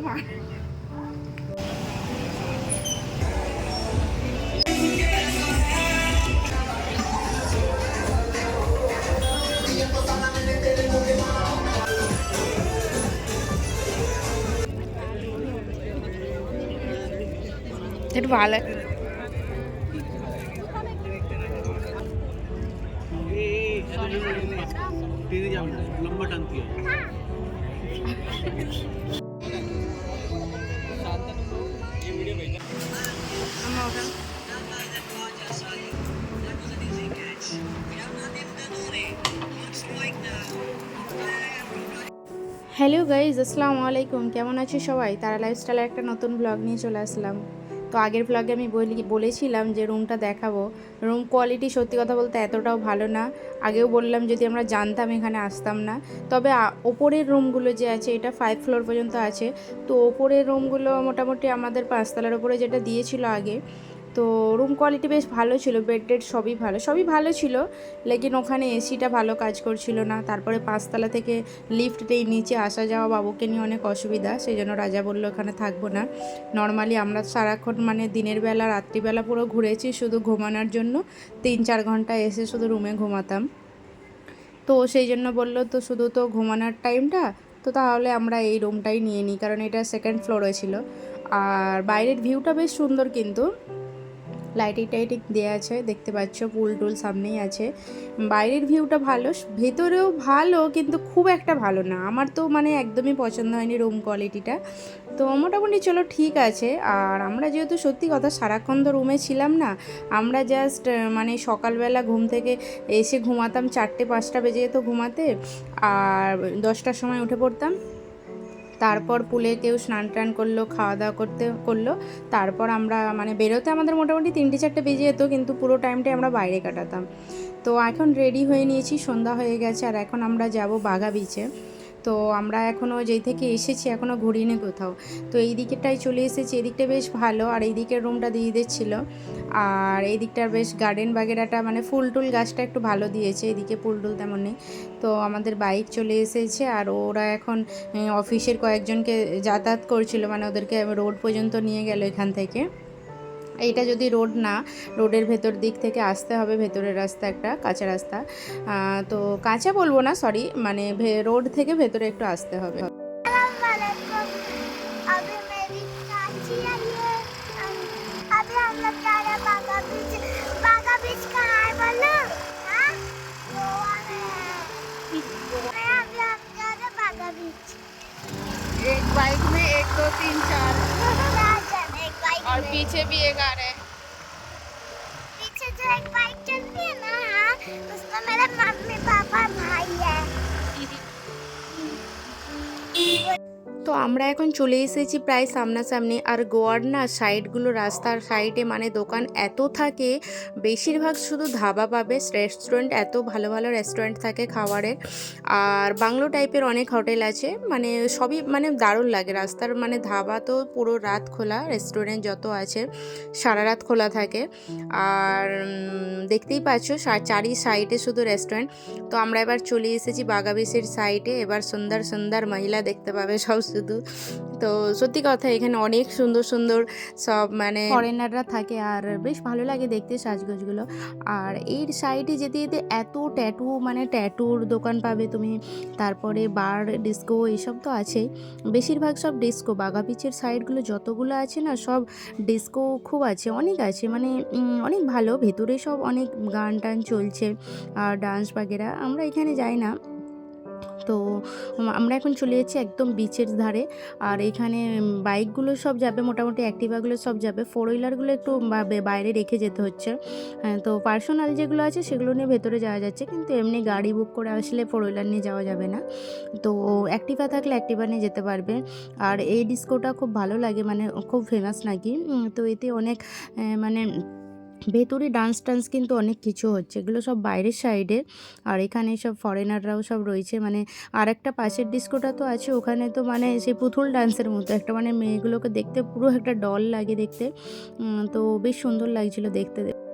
ഐസ്ക്രീമാണ് എന്നിട്ട് വാൾ. लंबा टंग किया হ্যালো গাইজ আসসালামু আলাইকুম কেমন আছে সবাই? তারা লাইফস্টাইলের একটা নতুন ব্লগ নিয়ে চলে আসলাম। তো আগের ব্লগে আমি বলি, বলেছিলাম যে রুমটা দেখাবো। রুম কোয়ালিটি সত্যি কথা বলতে এতটাও ভালো না। আগেও বললাম যদি আমরা জানতাম এখানে আসতাম না। তবে ওপরের রুমগুলো যে আছে, এটা ফাইভ ফ্লোর পর্যন্ত আছে। তো ওপরের রুমগুলো মোটামুটি আমাদের পাঁচতলার ওপরে যেটা দিয়েছিল আগে তো রুম কোয়ালিটি বেশ ভালো ছিল বেড টেড সবই ভালো সবই ভালো ছিল, লেকিন ওখানে এসিটা ভালো কাজ করছিল না। তারপরে পাঁচতলা থেকে লিফট নেই নিচে আসা যাওয়া বাবুকে নিয়ে অনেক অসুবিধা সেই জন্য রাজা বলল, ওখানে থাকব না। নর্মালি আমরা সারাক্ষণ মানে দিনের বেলা, রাত্রিবেলা পুরো ঘুরেছি শুধু ঘুমানোর জন্য, তিন চার ঘণ্টা এসে শুধু রুমে ঘুমাতাম। তো সেই জন্য বলল, তো শুধু তো ঘুমানোর টাইমটা তো তাহলে আমরা এই রুমটাই নিয়ে নিই। কারণ এটা সেকেন্ড ফ্লোরে ছিল। আর বাইরের ভিউটা বেশ সুন্দর কিন্তু। লাইটিং টাইটিং দেওয়া আছে, দেখতে পাচ্ছ পুল টুল সামনেই আছে। বাইরের ভিউটা ভালো, ভেতরেও ভালো, কিন্তু খুব একটা ভালো না। আমার তো মানে একদমই পছন্দ হয়নি রুম কোয়ালিটিটা তো মোটামুটি চলো ঠিক আছে। আর আমরা যেহেতু সত্যি কথা সারাক্ষণ তো রুমে ছিলাম না, আমরা জাস্ট মানে সকালবেলা ঘুম থেকে এসে ঘুমাতাম চারটে পাঁচটা বেজে যেত ঘুমাতে। আর দশটার সময় উঠে পড়তাম। তারপর পুলে কেউ স্নান টান করল, খাওয়া দাওয়া করতে করল। তারপর আমরা মানে বেরোতে আমাদের মোটামুটি তিনটে চারটে বেজে যেত, কিন্তু পুরো টাইমটাই আমরা বাইরে কাটাতাম। তো এখন রেডি হয়ে নিয়েছি, সন্ধ্যা হয়ে গেছে, আর এখন আমরা যাব বাঘা বিচে তো আমরা এখনও যেই থেকে এসেছি এখনও ঘুরিনি কোথাও। তো এই দিকেরটাই চলে এসেছি এদিকটা বেশ ভালো, আর এই দিকের রুমটা দিদিদের ছিল। আর এই দিকটার বেশ গার্ডেন বাগেরাটা মানে ফুল টুল গাছটা একটু ভালো দিয়েছে, এদিকে ফুল টুল তেমন নেই। তো আমাদের বাইক চলে এসেছে, আর ওরা এখন অফিসের কয়েকজনকে যাতায়াত করছিল মানে ওদেরকে রোড পর্যন্ত নিয়ে গেল এখান থেকে। এইটা যদি রোড না রোডের ভেতর দিক থেকে আসতে হবে ভেতরের রাস্তা একটা কাঁচা রাস্তা আহ, তো কাঁচা বলবো না সরি মানে রোড থেকে ভেতরে একটু আসতে হবে वालेकुम अभी मेरी चाची आई है अभी हम लोग जा रहे हैं बागा बीच बागा बीच कहाँ है बोलो हाँ गोवा में है मैं अभी हम जा रहे हैं बागा बीच एक बाइक में एक दो तीन चार चार जन एक बाइक और में पीछे भी एक তো আমরা এখন চলে এসেছি প্রায় সামনাসামনি। আর গোয়ার না সাইডগুলো রাস্তার সাইডে মানে দোকান এত থাকে, বেশিরভাগ শুধু ধাবা পাবে। রেস্টুরেন্ট এত ভালো ভালো রেস্টুরেন্ট থাকে খাবারের। আর বাংলো টাইপের অনেক হোটেল আছে মানে সবই মানে দারুণ লাগে। রাস্তার মানে ধাবা তো পুরো রাত খোলা, রেস্টুরেন্ট যত আছে সারা রাত খোলা থাকে। আর দেখতেই পাচ্ছ চারি সাইডে শুধু রেস্টুরেন্ট। তো আমরা এবার চলে এসেছি বাগাবিসের সাইডে। এবার সুন্দর সুন্দর মহিলা দেখতে পাবে, সব শুধু। তো সত্যি কথা, এখানে অনেক সুন্দর সুন্দর সব মানে ফরেনাররা থাকে আর বেশ ভালো লাগে দেখতে সাজগোজগুলো। আর এই সাইডে যেতে যেতে এত ট্যাটু মানে ট্যাটুর দোকান পাবে তুমি, তারপরে বার ডিস্কো এইসব তো আছেই। বেশিরভাগ সব ডিস্কো বাঘা বিচের সাইডগুলো যতগুলো আছে না, সব ডিস্কো খুব আছে, অনেক আছে। মানে অনেক ভালো, ভেতরে সব অনেক গান টান চলছে, আর ডান্স বাগেরা আমরা এখানে যাই না। তো আমরা এখন চলে যাচ্ছি একদম বিচের ধারে। আর এখানে বাইকগুলো সব যাবে মোটামুটি অ্যাক্টিভাগুলো সব যাবে। ফোর হুইলারগুলো একটু বাইরে রেখে যেতে হচ্ছে। হ্যাঁ, তো পার্সোনাল যেগুলো আছে সেগুলো নিয়ে ভেতরে যাওয়া যাচ্ছে। কিন্তু এমনি গাড়ি বুক করে আসলে ফোর হুইলার নিয়ে যাওয়া যাবে না। তো অ্যাক্টিভা থাকলে অ্যাক্টিভা নিয়ে যেতে পারবে। আর এই ডিস্কোটা খুব ভালো লাগে মানে খুব ফেমাস নাকি। তো এতে অনেক মানে ভেতরে ডান্স টান্স কিন্তু অনেক কিছু হচ্ছে। এগুলো সব বাইরের সাইডে আর এখানে সব ফরেনাররাও সব রয়েছে। মানে আর একটা পাশের ডিস্কোটা তো আছে। ওখানে তো মানে সেই পুতুল ডান্সের মতো। একটা মানে মেয়েগুলোকে দেখতে পুরো একটা ডল লাগে দেখতে। তো বেশ সুন্দর লাগছিল দেখতে।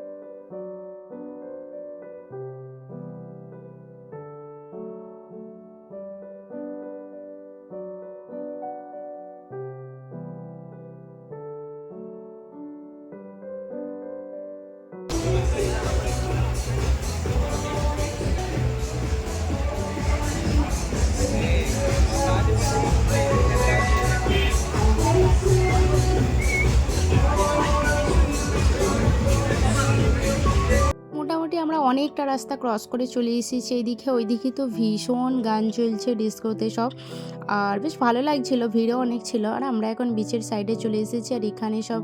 অনেকটা রাস্তা ক্রস করে চলে এসেছি এইদিকে। ওইদিকে তো ভীষণ গান চলছে ডিস্কোতে সব। আর বেশ ভালো লাগছিল, ভিড়ও অনেক ছিল। আর আমরা এখন বিচের সাইডে চলে এসেছি আর এখানে সব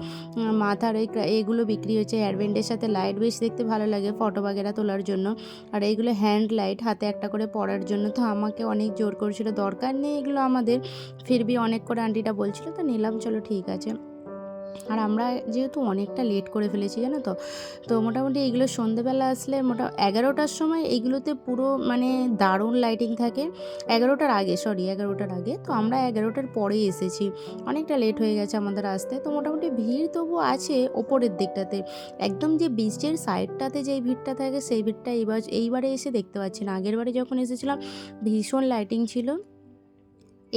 মাথার এই এগুলো বিক্রি হচ্ছে হেয়ারব্যান্ডের সাথে লাইট বেশ দেখতে ভালো লাগে ফটো বাগেরা তোলার জন্য। আর এইগুলো হ্যান্ড লাইট হাতে একটা করে পরার জন্য। তো আমাকে অনেক জোর করছিল, দরকার নেই এগুলো আমাদের। ফিরবি অনেক করে আন্টিটা বলছিল, তো নিলাম, চলো ঠিক আছে। আর আমরা যেহেতু অনেকটা লেট করে ফেলেছি, জানো তো? তো মোটামুটি এইগুলো সন্ধেবেলা আসলে মোটা, এগারোটার সময় এইগুলোতে পুরো মানে দারুণ লাইটিং থাকে। এগারোটার আগে সরি এগারোটার আগে। তো আমরা এগারোটার পরে এসেছি। অনেকটা লেট হয়ে গেছে আমাদের আসতে। তো মোটামুটি ভিড় তবু আছে ওপরের দিকটাতে। একদম যে বিচের সাইডটাতে যেই ভিড়টা থাকে, সেই ভিড়টা এইবার, এইবারে এসে দেখতে পাচ্ছি না। আগের বারে যখন এসেছিলাম, ভীষণ লাইটিং ছিল।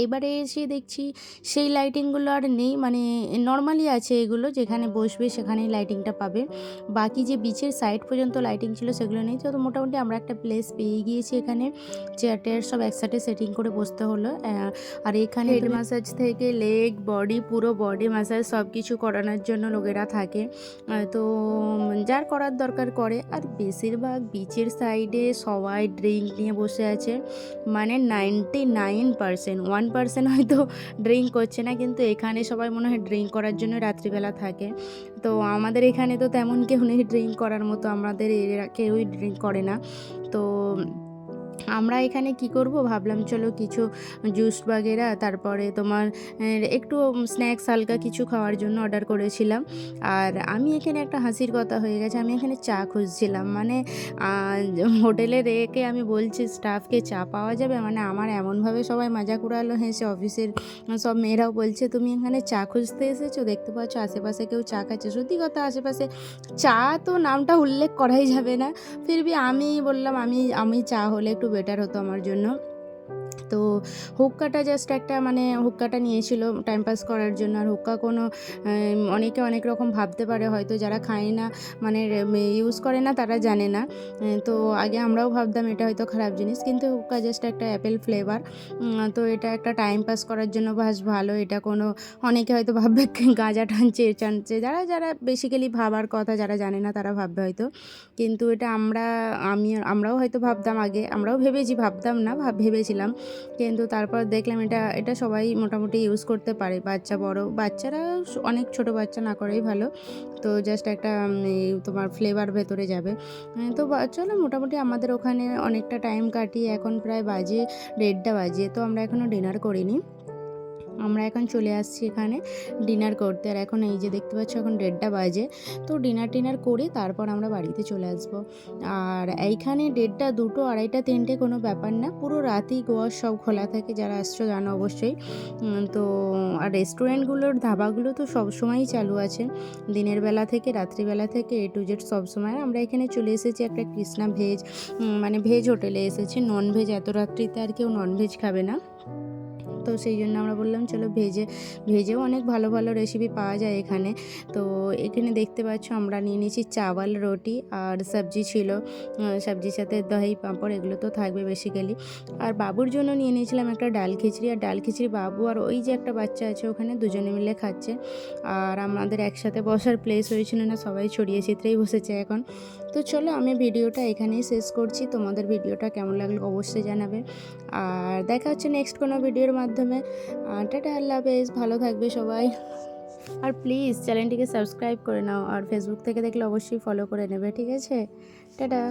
এবারে এসে দেখছি সেই লাইটিংগুলো আর নেই মানে নর্মালি আছে এগুলো যেখানে বসবে সেখানেই লাইটিংটা পাবে। বাকি যে বিচের সাইড পর্যন্ত লাইটিং ছিল সেগুলো নেই তো মোটামুটি আমরা একটা প্লেস পেয়ে গিয়েছি এখানে। চেয়ার টেয়ার সব একসাথে সেটিং করে বসতে হলো। আর এখানে হেড ম্যাসাজ থেকে লেগ বডি পুরো বডি ম্যাসাজ সব কিছু করানোর জন্য লোকেরা থাকে। তো যার করার দরকার করে। আর বেশিরভাগ বিচের সাইডে সবাই ড্রিঙ্ক নিয়ে বসে আছে। মানে ninety nine percent one percent হয়তো ড্রিঙ্ক করছে না, কিন্তু এখানে সবাই মনে হয় ড্রিঙ্ক করার জন্য রাত্রিবেলা থাকে। তো আমাদের এখানে তো তেমন কেউ নেই ড্রিঙ্ক করার মতো, আমাদের এরা কেউই ড্রিঙ্ক করে না। তো আমরা এখানে কি করব? ভাবলাম, চলো কিছু জুস বাগেরা, তারপরে তোমার একটু স্ন্যাক্স হালকা কিছু খাওয়ার জন্য অর্ডার করেছিলাম। আর আমি এখানে একটা হাসির কথা হয়ে গেছে। আমি এখানে চা খুঁজছিলাম। মানে হোটেলে রেখে আমি বলছি, স্টাফকে চা পাওয়া যাবে? মানে আমার এমনভাবে সবাই মজা কুড়ালো হেসে অফিসের সব মেয়েরাও বলছে, তুমি এখানে চা খুঁজতে এসেছ? দেখতে পাচ্ছ আশেপাশে কেউ চা খাচ্ছে। সত্যি কথা, আশেপাশে চা তো নামটা উল্লেখ করাই যাবে না। ফিরবি আমি বললাম, আমি আমি চা হলে একটু বেটার হতো আমার জন্য। তো হুক্কাটা জাস্ট একটা মানে হুক্কাটা নিয়েছিল টাইম পাস করার জন্য। আর হুক্কা কোনো অনেকে অনেক রকম ভাবতে পারে, হয়তো যারা খায় না মানে ইউজ করে না, তারা জানে না। তো আগে আমরাও ভাবতাম এটা হয়তো খারাপ জিনিস, কিন্তু হুক্কা জাস্ট একটা অ্যাপেল ফ্লেভার তো এটা একটা টাইম পাস করার জন্য বাস ভালো। এটা কোনো, অনেকে হয়তো ভাববে গাঁজা টানছে টানছে। যারা যারা বেসিক্যালি ভাবার কথা, যারা জানে না, তারা ভাববে হয়তো। কিন্তু এটা আমরা, আমি, আমরাও হয়তো ভাবতাম আগে, আমরাও ভেবেছি, ভাবতাম না ভাব ভেবেছিলাম। কিন্তু তারপর দেখলাম এটা এটা সবাই মোটামুটি ইউজ করতে পারে। বাচ্চা, বড়, বাচ্চারা অনেক ছোট বাচ্চা না করেই ভালো। তো জাস্ট একটা তোমার ফ্লেভার ভেতরে যাবে। তো চলো মোটামুটি আমাদের ওখানে অনেকটা টাইম কাটিয়ে এখন প্রায় বাজে দেড়টা বাজে। তো আমরা এখনও ডিনার করিনি। আমরা এখন চলে আসছি এখানে ডিনার করতে। আর এখন এই যে দেখতে পাচ্ছ, এখন দেড়টা বাজে। তো ডিনার টিনার করে তারপর আমরা বাড়িতে চলে আসব। আর এইখানে দেড়টা, দুটো, আড়াইটা, তিনটে কোনো ব্যাপার না। পুরো রাতেই গোয়ার সব খোলা থাকে, যারা আসছো জানো অবশ্যই। তো আর রেস্টুরেন্টগুলোর ধাবাগুলো তো সবসময়ই চালু আছে। দিনের বেলা থেকে, রাত্রিবেলা থেকে, এ টু জেড সবসময় আমরা এখানে চলে এসেছি একটা কৃষ্ণা ভেজ মানে ভেজ হোটেলে এসেছি। নন ভেজ এত রাত্রিতে আর কেউ নন ভেজ খাবে না। তো সেই জন্য আমরা বললাম, চলো ভেজে, ভেজেও অনেক ভালো ভালো রেসিপি পাওয়া যায় এখানে। তো এখানে দেখতে পাচ্ছ আমরা নিয়ে নিয়েছি চাওয়াল রুটি আর সবজি ছিল। সবজির সাথে দহি পাঁপড়, এগুলো তো থাকবে বেসিক্যালি আর বাবুর জন্য নিয়ে নিয়েছিলাম একটা ডাল খিচড়ি। আর ডাল খিচড়ি বাবু আর ওই যে একটা বাচ্চা আছে, ওখানে দুজনে মিলে খাচ্ছে। আর আমাদের একসাথে বসার প্লেস হয়েছিল না, সবাই ছড়িয়ে ছিত্রেই বসেছে এখন। তো চলো আমি ভিডিওটা এখানেই শেষ করছি। তোমাদের ভিডিওটা কেমন লাগল অবশ্যই জানাবে। আর দেখা হচ্ছে নেক্সট কোনো ভিডিওর মাধ্যমে। টাটা, আল্লাহ হাফেজ। ভালো থাকবে সবাই। আর প্লিজ চ্যানেলটিকে সাবস্ক্রাইব করে নাও। আর ফেসবুক থেকে দেখলে অবশ্যই ফলো করে নেবে, ঠিক আছে? টাটা।